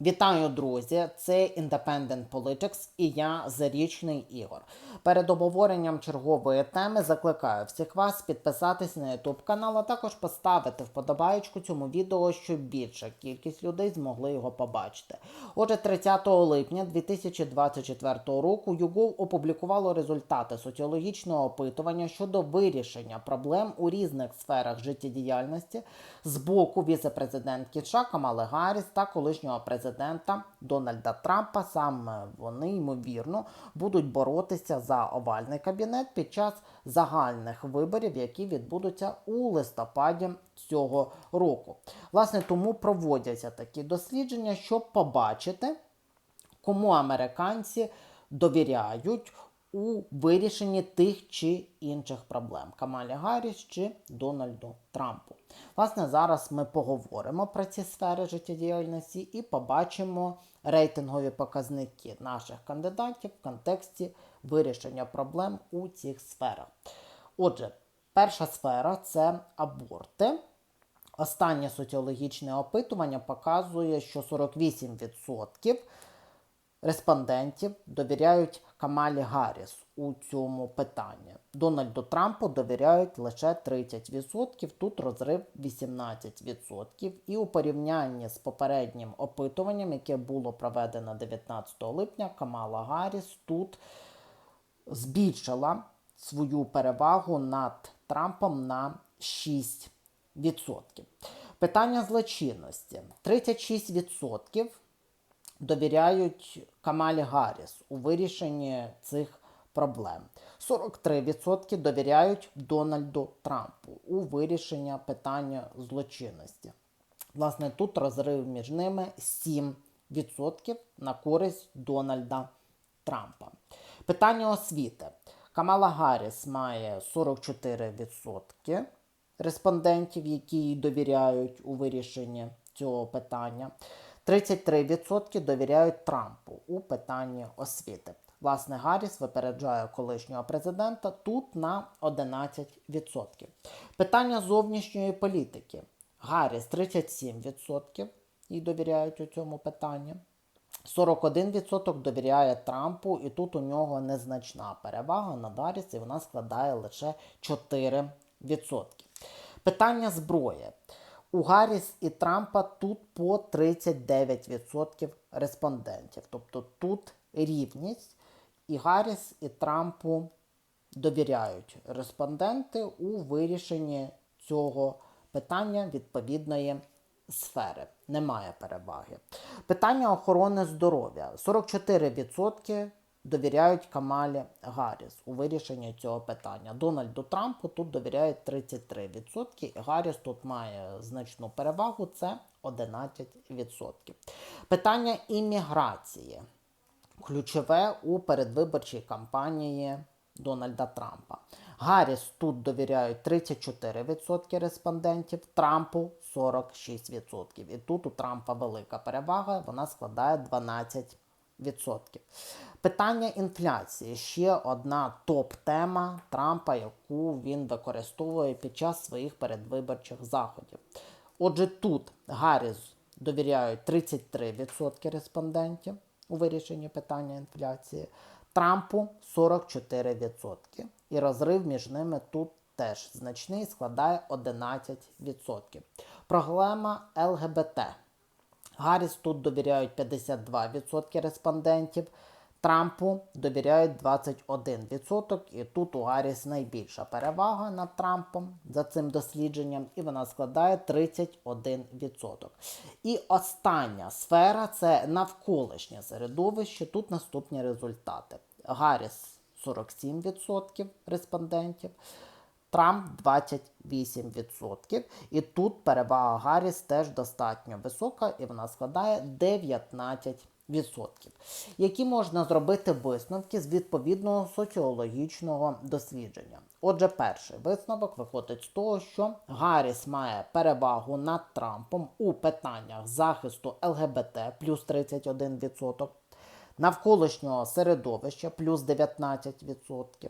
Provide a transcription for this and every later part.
Вітаю, друзі! Це Independent Politics і я Зарічний Ігор. Перед обговоренням чергової теми закликаю всіх вас підписатись на YouTube канал, а також поставити вподобаєчку цьому відео, щоб більша кількість людей змогли його побачити. Отже, 30 липня 2024 року YouGov опублікувало результати соціологічного опитування щодо вирішення проблем у різних сферах життєдіяльності з боку віце-президентки США Камали Гарріс та колишнього президента Дональда Трампа. Саме вони ймовірно будуть боротися за овальний кабінет під час загальних виборів, які відбудуться у листопаді цього року. Власне, тому проводяться такі дослідження, щоб побачити, кому американці довіряють у вирішенні тих чи інших проблем Камалі Гарріс чи Дональду Трампу. Власне, зараз ми поговоримо про ці сфери життєдіяльності і побачимо рейтингові показники наших кандидатів в контексті вирішення проблем у цих сферах. Отже, перша сфера це аборти. Останнє соціологічне опитування показує, що 48% респондентів довіряють Камалі Гарріс у цьому питанні. Дональду Трампу довіряють лише 30%, тут розрив 18%. І у порівнянні з попереднім опитуванням, яке було проведено 19 липня, Камала Гарріс тут збільшила свою перевагу над Трампом на 6%. Питання злочинності. 36% довіряють Камалі Гарріс у вирішенні цих проблем. 43% довіряють Дональду Трампу у вирішенні питання злочинності. Власне, тут розрив між ними 7% на користь Дональда Трампа. Питання освіти. Камала Гарріс має 44% респондентів, які їй довіряють у вирішенні цього питання. 33% довіряють Трампу у питанні освіти. Власне, Гарріс випереджає колишнього президента тут на 11%. Питання зовнішньої політики. Гарріс 37% і довіряють у цьому питанні. 41% довіряє Трампу, і тут у нього незначна перевага над Гарріс, і вона складає лише 4%. Питання зброї. У Гарріс і Трампа тут по 39% респондентів. Тобто тут рівність. І Гарріс і Трампу довіряють респонденти у вирішенні цього питання відповідної сфери. Немає переваги. Питання охорони здоров'я. 44% довіряють Камалі Гарріс у вирішенні цього питання. Дональду Трампу тут довіряють 33%, і Гарріс тут має значну перевагу це 11%. Питання імміграції. Ключове у передвиборчій кампанії Дональда Трампа. Гарріс тут довіряють 34% респондентів, Трампу 46%. І тут у Трампа велика перевага, вона складає 12%. Питання інфляції ще одна топ-тема Трампа, яку він використовує під час своїх передвиборчих заходів. Отже, тут Гарріс довіряють 33% респондентів у вирішенні питання інфляції, Трампу 44%. І розрив між ними тут теж значний, складає 11%. Проблема ЛГБТ. Гарріс тут довіряють 52% респондентів, Трампу довіряють 21%, і тут у Гарріс найбільша перевага над Трампом за цим дослідженням, і вона складає 31%. І остання сфера це навколишнє середовище. Тут наступні результати. Гарріс 47% респондентів. Трамп 28%. І тут перевага Гарріс теж достатньо висока, і вона складає 19%. Які можна зробити висновки з відповідного соціологічного дослідження? Отже, перший висновок виходить з того, що Гарріс має перевагу над Трампом у питаннях захисту ЛГБТ плюс 31%, навколишнього середовища плюс 19%,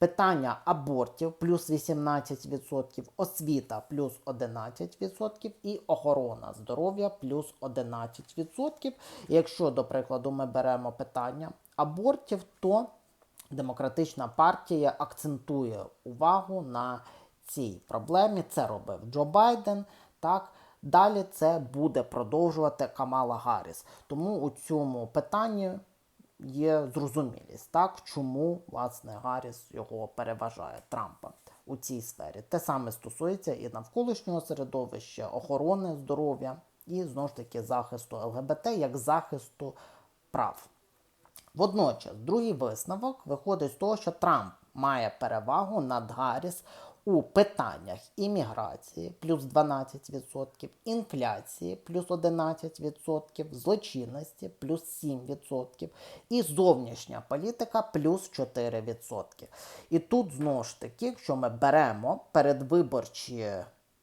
Питання абортів плюс 18%, освіта плюс 11% і охорона здоров'я плюс 11%. І Якщо, до прикладу, ми беремо питання абортів, то Демократична партія акцентує увагу на цій проблемі. Це робив Джо Байден. Так, далі це буде продовжувати Камала Гарріс. Тому у цьому питанні є зрозумілість, так, чому власне Гарріс його переважає Трампа у цій сфері. Те саме стосується і навколишнього середовища, охорони здоров'я і знову ж таки захисту ЛГБТ як захисту прав. Водночас, другий висновок виходить з того, що Трамп має перевагу над Гарріс у питаннях імміграції плюс 12%, інфляції плюс 11%, злочинності плюс 7% і зовнішня політика плюс 4%. І тут знову ж таки, якщо ми беремо передвиборчі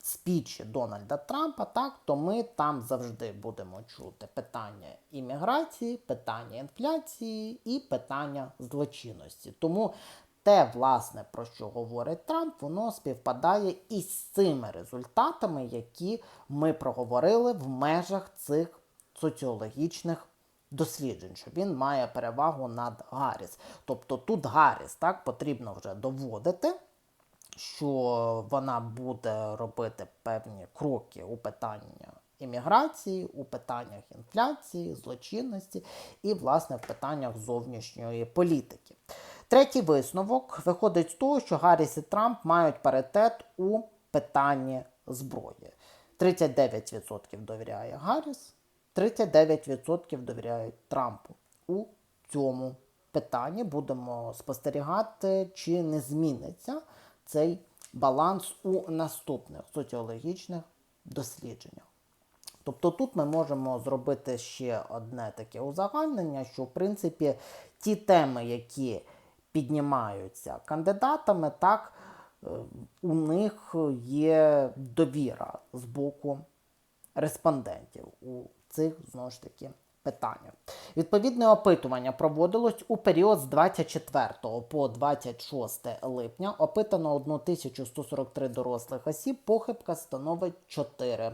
спічі Дональда Трампа, так, то ми там завжди будемо чути питання імміграції, питання інфляції і питання злочинності. Тому те, власне, про що говорить Трамп, воно співпадає із цими результатами, які ми проговорили в межах цих соціологічних досліджень, що він має перевагу над Гарріс. Тобто тут Гарріс так потрібно вже доводити що вона буде робити певні кроки у питанні імміграції, у питаннях інфляції, злочинності і, власне, в питаннях зовнішньої політики. Третій висновок виходить з того, що Гарріс і Трамп мають паритет у питанні зброї. 39% довіряє Гарріс, 39% довіряють Трампу. У цьому питанні будемо спостерігати, чи не зміниться цей баланс у наступних соціологічних дослідженнях. Тобто тут ми можемо зробити ще одне таке узагальнення, що в принципі ті теми, які піднімаються кандидатами, так, е, у них є довіра з боку респондентів у цих знову ж таки питаннях. Відповідне опитування проводилось у період з 24 по 26 липня. Опитано 1143 дорослих осіб, похибка становить 4%.